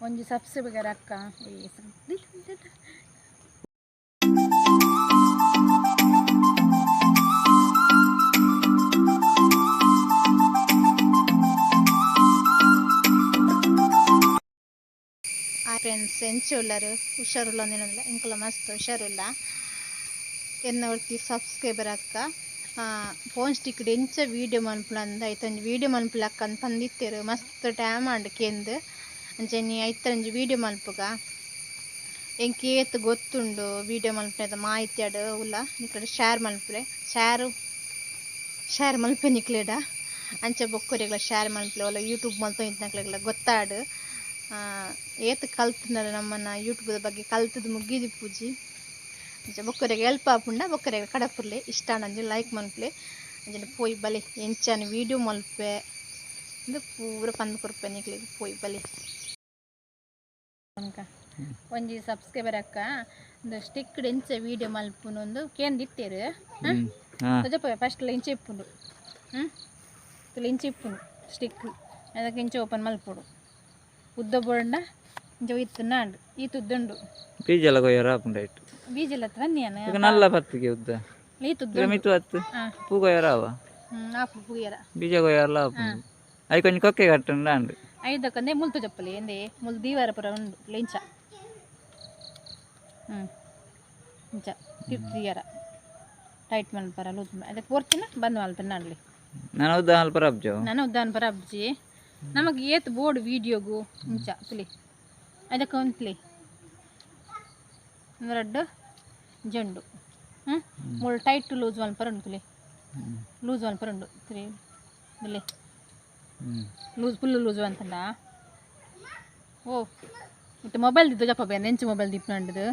ಒಂಜಿ ಸಬ್ಸ್ಕ್ರೈಬರ್ ಅಕ್ಕ ಈ ಸದ್ದಿಲ್ಲ ಉಂಟಲ್ಲ. ಆ ಫ್ರೆಂಡ್ಸ್ ಎಂಚು ಉಳ್ಳರು ಹುಷಾರುಲ್ಲ ಅಂದಿನಲ್ಲ ಇಂಕಲ ಮಸ್ತ್ ಹುಷಾರುಲ್ಲ ಎನ್ನ ಒಟ್ಟಿ ಸಬ್ಸ್ಕ್ರೈಬರ್ ಅಕ್ಕ ಫೋನ್ ಸ್ಟಿಕ್ ಎಂಚ ವೀಡಿಯೋ ಮನ್ಪುಲಂದ ಐತೊಂಜಿ ವೀಡಿಯೋ ಮನ್ಪುಲ ಅಕ್ಕ ಅಂತ ತಂದಿತ್ತೇರು ಮಸ್ತ್ ಟೈಮ್ ಆಂಡ್ ಕೇಂದ್ ಅಂಚನೆ ಐತರಂಜಿ ವೀಡಿಯೋ ಮಲ್ಪುಗ ಎಂಕ್ ಏತ್ ಗೊತ್ತುಂಡು ವೀಡಿಯೋ ಮಲ್ಪನೆದ ಮಾಹಿತಿ ಆಡು ಉಲ್ಲ? ನಿಕ್ಲೆಡ್ ಶೇರ್ ಮಲ್ಪ್ರೆ ಶೇರು ಶೇರ್ ಮಲ್ಪೆ ನಿಕ್ಲೆಡ ಅಂಚೆ ಬೊಕ್ಕರೆಗ್ಲ ಶೇರ್ ಮಲ್ಪಲೆ ಒಲ್ಲ ಯೂಟ್ಯೂಬ್ ಮಲ್ತ ಇಂತಕ್ಲೆಗ್ಲ ಗೊತ್ತಾಡು. ಏತ್ ಕಲ್ತಿನಲ್ಲ ನಮ್ಮನ್ನ ಯೂಟ್ಯೂಬ್ ಬಗ್ಗೆ ಕಲ್ತದ್ದು ಮುಗಿದಿ ಪೂಜಿ. ಅಂಚೆ ಬೊಕ್ಕರಿಗೆ ಹೆಲ್ಪ್ ಆಪುಂಡ, ಬೊಕ್ಕರಿಗೆ ಕಡಪುರ್ಲೆ. ಇಷ್ಟ ನಂಜಿ ಲೈಕ್ ಮಲ್ಪಲೆ ಅಂಜನ ಪೋಯಿ ಬಲೆ. ಎಂಚಾನ ವೀಡಿಯೋ ಮಲ್ಪೆ ಇಂದು ಪೂರ ಪಂದ್ ಕೊರ್ಪೆ ನಿಕ್ಲಿಗೆ ಪೋಯಿ ಬಲೆ. ಒಂಜಿ ಸಬ್ಸ್ಕ್ರೈಬರ್ ಅಕ್ಕ ಒಂದು ಸ್ಟಿಕ್ ಇಂಚ ವಿಡಿಯೋ ಮಲ್ಪುನೊಂದು ಕೇಂದಿತ್ತೇರು ಹಾಂ ಫಸ್ಟ್ ಇಂಚ ಇಪ್ಪುಂಡು ಹ್ಞೂ ತುಳು ಇಪ್ಪುಂಡು ಸ್ಟಿಕ್ ಅದಕ್ಕೆ ಇಂಚ ಓಪನ್ ಮಲ್ಪುಡು ಉದ್ದ ಬೋಂಡ ಇಂಚ ಇತ್ತು ನಾಡು ಈ ತುದ್ದುಂಡು ಬೀಜ ಎಲ್ಲ ಕೊಯ್ಯರ ಇಟ್ಟು ಬೀಜ ಎಲ್ಲ ನಲ್ಲ ಪತ್ತಿಗೆ ಉದ್ದ ಈ ತುದ್ದು ಮಿತ್ತು ಹತ್ತು ಪೂ ಕೊಯ್ಯರ ಅವ ಹ್ಞೂ ಆಪು ಪೂಯರ ಬೀಜ ಕೊಯ್ಯರಲ್ಲ ಆಪು అది ಕೊಕ್ಕೆ కుక్క కట్టండి ಐದಕ್ಕಂದೆ ಮುಲ್ತು ಚಪ್ಪಲಿ ಎಂದೆ ಮುಲ್ ದೀವಾರ ಪುರ ಉಂಡು ಲೆಂಚ. ಹ್ಞೂ ಇಂಚ ತಿರ್ತಿಯರ ಟೈಟ್ ಮಲ್ಪರ ಲೂಸ್ ಅದಕ್ಕೆ ಪೋರ್ತಿನ ಬಂದ್ ಮಲ್ಪನ ಅಲ್ಲಿ ನಾನು ಉದ್ದ ಪರ ರಬ್ಜವು ನಾನು ಉದ್ದಾನ ಪರ ಅಬ್ಜಿ. ನಮಗೆ ಏತ್ ಬೋರ್ಡ್ ವೀಡಿಯೋಗು ಇಂಚ ತುಲಿ. ಅದಕ್ಕೆ ಒಂದು ಪ್ಲಿ ರೆಡ್ ಜಂಡು. ಹ್ಞೂ ಮುಳ್ಳು ಟೈಟ್ ಲೂಸ್ ಮಲ್ಪರ ಉಂಟು ತುಲಿ. ಲೂಸ್ ಮಲ್ಪರ ಉಂಡು ತುಲಿ. ತುಲಿ ಲೂಸ್ ಫುಲ್ ಲೂಸ್ ಅಂತಂದ? ಓ ಮತ್ತೆ ಮೊಬೈಲ್ ದಿದ್ದು ಜಪ್ಪ ಬೇರೆ ನೆಂಚು ಮೊಬೈಲ್ ದಿಪ್ಪನಂಡದು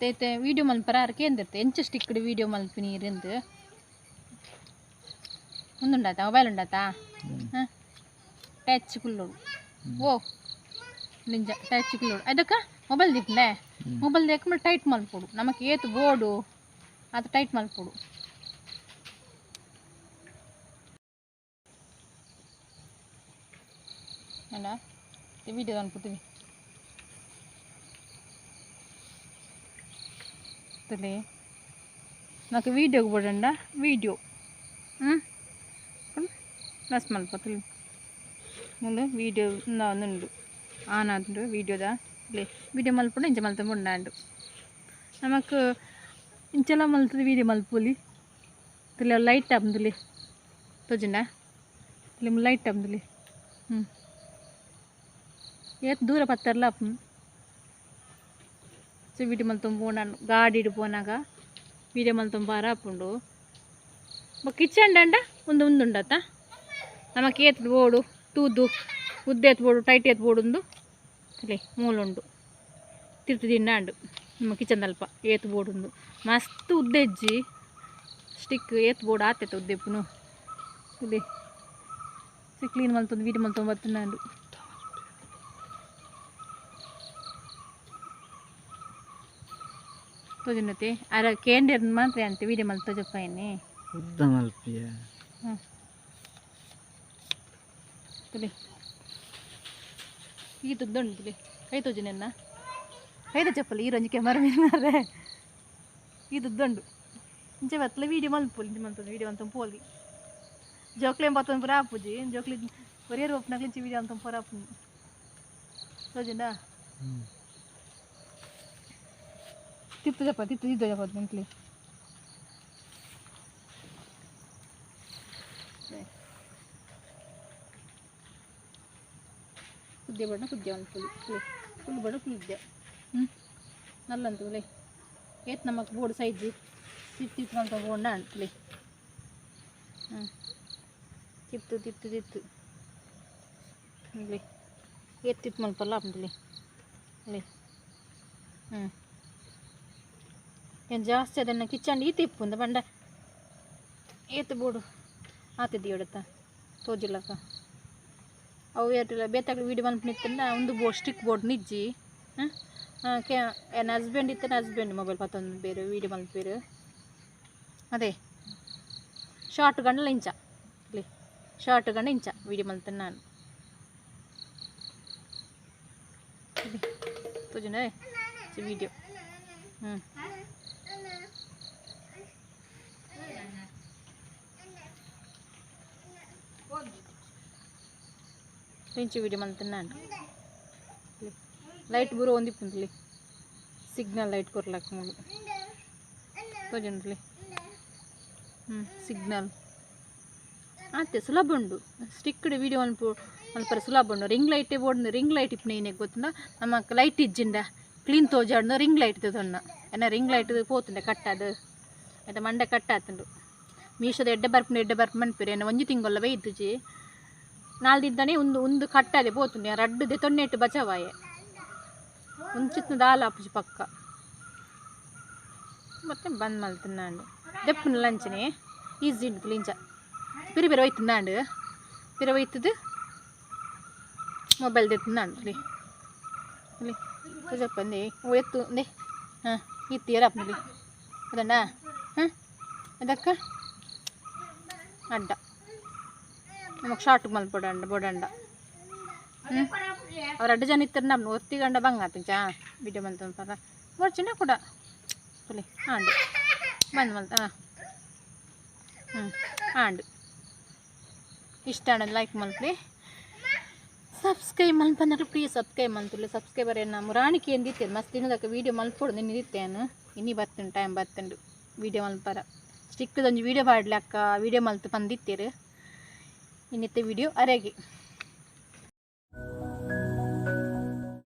ತೇತೆ ವೀಡಿಯೋ ಮಲ್ಪರ ಅರ್ಕೆ ಎಂದಿರ್ತೆ ಎಂಚ ಸ್ಟಿಕ್ ವೀಡಿಯೋ ಮಲ್ಪಿ ನೀರಿಂದು ಮುಂದುಂಡಾತ ಮೊಬೈಲ್ ಉಂಡಾತ? ಹಾಂ ಟಚ್ ಕುಲ್ಲೋಡು ಓ ನಿಂಜ ಟಚ್ ಕುಲ್ಲೋಡು ಅದಕ್ಕೆ ಮೊಬೈಲ್ ದಿಪ್ಪನೆ ಮೊಬೈಲ್ ದಿಕ್ಕ ಟೈಟ್ ಮಲ್ಪೋಡು? ನಮಗೆ ಏತು ಬೋರ್ಡು ಅದು ಟೈಟ್ ಮಲ್ಪೋಡು. ಅಲ್ಲ ವಿಡಿಯೋ ಅನ್ಕೋತೀವಿ ತಲೆ నాకు వీడియోకి పడండా వీడియో ప్లస్ మళ్ళీ ముందు వీడియో ఉందా ఉండు ఆన్ ఆదుండు వీడియోదా లే వీడియೋ ಮಲ್ಪುಂಡು ಇಂಚ ಮಲ್ತ ಉಂಡಾಂಡು ನಮಕ್ ಇಂಚೆಲ್ಲ ಮಲ್ತದ ವೀಡಿಯೋ ಮಲ್ಪೊಲಿ ತಲೆ ಲೈಟ್ ಆಪ್ದುಲಿ ತೋಜಂಡ ತಲೆ ಲೈಟ್ ಆಪ್ದುಲಿ ஏற்று தூர பத்தரில் அப்பும் సో వీటి మళ్ళీ పోనాను. గాడిడి పోనాక వీడే మళ్ళీ తుంపారా అప్పుడు. ఒక ఇచ్చండి అంట ఉంది ఉంది ఉండత నమ్మకి ఏతుడు పోడు తూదు ఉద్దేతు పోడు టైట్ ఎత్తు పోడు ఉండు. లే మూలుండు తిరుతు తిన్నాడు నమ్మ కిచెన్ తలప ఏతు పోడుండు మస్తు ఉద్దెజ్జి స్టిక్ ఏతు పోడు ఆతెత్త ఉద్దెప్పును ఇది క్లీన్ మళ్ళీ వీటి మళ్ళీ తొంబతున్నాడు ತೋಜನತೆ ಅರ ಕೇಂದ್ರ ಮಾತ್ರ ಅಂತ ವೀಡಿಯೋ ಮಲ್ ತೋಜಪ್ಪ ಏನಿ ಉದ್ದ ಮಲ್ಪಿಯ ಹ್ಞೂ ತುಲಿ ಈ ತುದ್ದುಂಡು ಕೈ ತೋಜನೆನ್ನ ಕೈದ ಚಪ್ಪಲಿ ಈ ರಂಜಿ ಮರ ಮೀನಾರೆ ಈ ತುದ್ದುಂಡು ಇಂಚೆ ಬತ್ತಲ ವೀಡಿಯೋ ಮಲ್ಪೊಲಿ ಇಂಚೆ ವೀಡಿಯೋ ಅಂತ ಪೋಲಿ ಜೋಕ್ಲೆ ಬತ್ತೊಂದು ಪುರ ಆಪುಜಿ ಜೋಕ್ಲಿ ಒರಿಯರ್ ಒಪ್ಪನಾಗ ಇಂಚೆ ವೀಡಿಯೋ ಅಂತ ಪುರ ಆಪು ತೋಜಂಡ ತಿತ್ತು ಜಪ್ಪ ತಿತ್ತು ತಿದ್ದು ಜಪ್ಪ ನಿಂತ್ಲಿ ಕುದ್ದೆ ಬಣ್ಣ ಕುದ್ದೆ ಒಂದು ಫುಲ್ ಫುಲ್ ಫುಲ್ ಬಣ್ಣ ಫುಲ್ ಇದ್ದೆ ಹ್ಞೂ ನಲ್ಲಂತು ಲೇ ಏತ್ ನಮಕ್ ಬೋರ್ಡ್ ಸೈಜ್ ತಿತ್ತು ಅಂತ ಬೋರ್ಡ್ನ ಅಂಟ್ಲಿ ಹ್ಞೂ ತಿತ್ತು ತಿತ್ತು ತಿತ್ತು ಇಲ್ಲಿ ಎತ್ತಿತ್ತು ಮಲ್ಪಲ್ಲ ಅಂಟ್ಲಿ ಇಲ್ಲಿ ಹ್ಞೂ ಏನು ಜಾಸ್ತಿ ಅದನ್ನು ಕಿಚನ್ ಈ ತಿಪ್ಪು ಅಂತ ಬಂಡ. ಏತು ಬೋಡು. ಆತಿದ್ದೀಯಡತ್ತ ತೋಜಿಲ್ಲಕ್ಕ. ಅವು ಏಟಿಲ್ಲ ಬೇತಾಗ ವೀಡಿಯೋ ಬಂದು ನಿತ್ತಂಡ ಒಂದು ಬೋರ್ಡ್ ಸ್ಟಿಕ್ ಬೋರ್ಡ್ ನಿಜ್ಜಿ. ಹಾಂ ಕೆ, ಏನು ಹಸ್ಬೆಂಡ್ ಇತ್ತು ಹಸ್ಬೆಂಡ್ ಮೊಬೈಲ್ ಮತ್ತೊಂದು ಬೇರೆ, ವೀಡಿಯೋ ಬಂದು ಬೇರೆ. ಅದೇ. ಶಾರ್ಟ್ ಗಂಡಲ ಇಂಚ. ಇಲ್ಲಿ. ಶಾರ್ಟ್ ಗಂಡ ಇಂಚ ವೀಡಿಯೋ ಮಲ್ತೇನೆ ನಾನು. ತುಜುನ ವಿಡಿಯೋ. ಹ್ಞೂ పెంచి వీడియో మన తిన్నాను లైట్ బూర ಒಂದಿಪ್ಪುಂಟ್ಲಿ ಸಿಗ್ನಲ್ ಲೈಟ್ ಕೊರ್ಲಕ್ಕ ಮೂಲು ತೋಜುಂಟ್ಲಿ ಹ್ಞೂ ಸಿಗ್ನಲ್ ಆತೆ ಸುಲಭ ಉಂಡು ಸ್ಟಿಕ್ಡ್ ವೀಡಿಯೋ ಅನ್ಪು ಅನ್ಪರ ಸುಲಭ ಉಂಡು ರಿಂಗ್ ಲೈಟೇ ಬೋಡ್ದು ರಿಂಗ್ ಲೈಟ್ ಇಪ್ಪು ನೀನೆ ಗೊತ್ತುಂಡ ನಮಕ್ ಲೈಟ್ ಇಜ್ಜಿಂಡ ಕ್ಲೀನ್ ತೋಜಾಡ್ದು ರಿಂಗ್ ಲೈಟ್ ತೊನ್ನ ಎನ್ನ ರಿಂಗ್ ಲೈಟ್ ಪೋತುಂಡೆ ಕಟ್ಟದು ಆಯ್ತಾ ಮಂಡೆ ಕಟ್ಟಾತುಂಡು ಮೀಶೋದ ಎಡ್ಡೆ ಬರ್ಪುಂಡು ಎಡ್ಡೆ ಬರ್ಪು ಮನ್ಪಿರಿ ಎನ್ನ ಒಂಜಿ ತಿಂಗೊಲ್ಲ ಇದ್ದುಜಿ ನಾಲ್ದಿದ್ದಾನೆ ಒಂದು ಒಂದು ಕಟ್ಟದೆ ಪೋತುಂಡೆ ರಡ್ಡುದೆ ತೊನ್ನೆಟ್ಟು ಬಚಾವಾಯೆ. ಒಂಚಿತ್ನ ದಾಲ ಅಪ್ಪುಜಿ ಪಕ್ಕ. ಮತ್ತೆ ಬಂದ್ ಮಲ್ತಿನ್ನಾಂಡು ದೆಪ್ಪನ ಲಂಚನೆ, ಈಸಿ ಉಂಟು ಲಿಂಚ ಬಿರು ಬಿರು ಒಯ್ತಿನ್ನಾಂಡು ಬಿರು ಒಯ್ತದು ಮೊಬೈಲ್ ದೆತ್ತಿನ್ನಾಂಡ್ಲಿ ಇಲ್ಲಿ ಪೂಜಪ್ಪಂದೆ ಎತ್ತು ಒಂದೇ ಹಾಂ ಇತ್ತೀರಪ್ಪನಲ್ಲಿ ಅದಣ್ಣ? ಹಾಂ, ಅದಕ್ಕ? ಅಡ್ಡ. ನಮಗೆ ಶಾರ್ಟ್ ಬಂದು ಬೊಡಂಡ ಹ್ಞೂ ಅವ್ರು ಅಡ್ಡ ಜನ ಇತ್ತರ ನಮ್ಮ ಒತ್ತಿಗಂಡ ಬಂಗ ಆತಂಚಾ ವಿಡಿಯೋ ಅಂತಾರ ಪರ ಚಿನ್ನ ಕೂಡ. ತುಲಿ ಆಂಡು ಬಂದು ಮಲ್ತ, ಹಾಂ. ಹ್ಞೂ ಆಂಡು ಇಷ್ಟ ಆಡ ಲೈಕ್ ಮಲ್ಪಿ ಸಬ್ಸ್ಕ್ರೈಬ್ ಮಲ್ಪಂದ್ರೆ ಪ್ಲೀಸ್ ಸಬ್ಸ್ಕ್ರೈಬ್ ಮಲ್ತುಲಿ ಸಬ್ಸ್ಕ್ರೈಬರ್ ಏನು ಮುರಾಣಿಕೆ ಎಂದಿತ್ತೇನೆ ಮಸ್ತ್ ತಿನ್ನೋದಕ್ಕೆ ವೀಡಿಯೋ ಮಲ್ಪೋಡು ನಿನ್ನ ಇತ್ತೇನು ಇನ್ನಿ ಬರ್ತುಂಡು ಟೈಮ್ ಬರ್ತುಂಡು ವೀಡಿಯೋ ಮಲ್ಪರ ಸ್ಟಿಕ್ದೊಂದು ವೀಡಿಯೋ ಪಾಡ್ಲಕ್ಕ ವೀಡಿಯೋ ಮಲ್ತು ಬಂದಿತ್ತೇರು. ഇന്നത്തെ വീഡിയോ അരകി